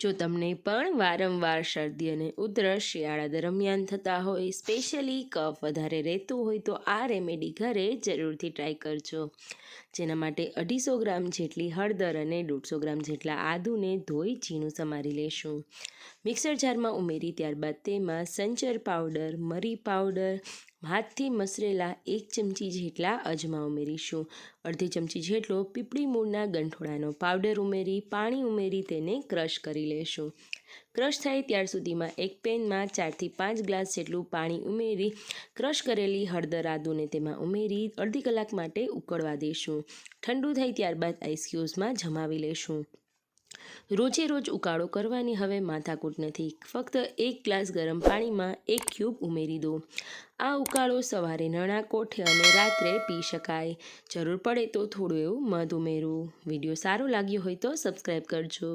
જો તમને પણ વારંવાર શરદી અને ઉધરસ શિયાળા દરમિયાન થતા હોય સ્પેશિયલી કફ વધારે રહેતું હોય, તો આ રેમેડી ઘરે જરૂરથી ટ્રાય કરજો. જેના માટે અઢીસો ગ્રામ જેટલી હળદર અને દોઢસો ગ્રામ જેટલા આદુને ધોઈ ઝીણું સમારી લેશું. મિક્સર જારમાં ઉમેરી ત્યારબાદ તેમાં સંચર પાવડર મરી પાવડર હાથથી મસરેલા એક ચમચી જેટલા અજમા ઉમેરીશું. અડધી ચમચી જેટલો પીપળી મૂળના ગંઠોડાનો પાવડર ઉમેરી, પાણી ઉમેરી તેને ક્રશ કરી લેશું. ક્રશ થાય ત્યાર સુધીમાં એક પેનમાં ચારથી પાંચ ગ્લાસ જેટલું પાણી ઉમેરી ક્રશ કરેલી હળદર આદુને તેમાં ઉમેરી અડધી કલાક માટે ઉકળવા દઈશું ઠંડુ થાય ત્યારબાદ આઈસ ક્યુઝમાં જમાવી લેશું. રોજે રોજ ઉકાળો કરવાની હવે માથાકૂટ નથી. ફક્ત એક ગ્લાસ ગરમ પાણીમાં એક ક્યુબ ઉમેરી દો. આ ઉકાળો સવારે નણા કોઠે અને રાત્રે પી શકાય. જરૂર પડે તો થોડું એવું મધ ઉમેરવું વીડિયો સારો લાગ્યો હોય તો સબસ્ક્રાઈબ કરજો.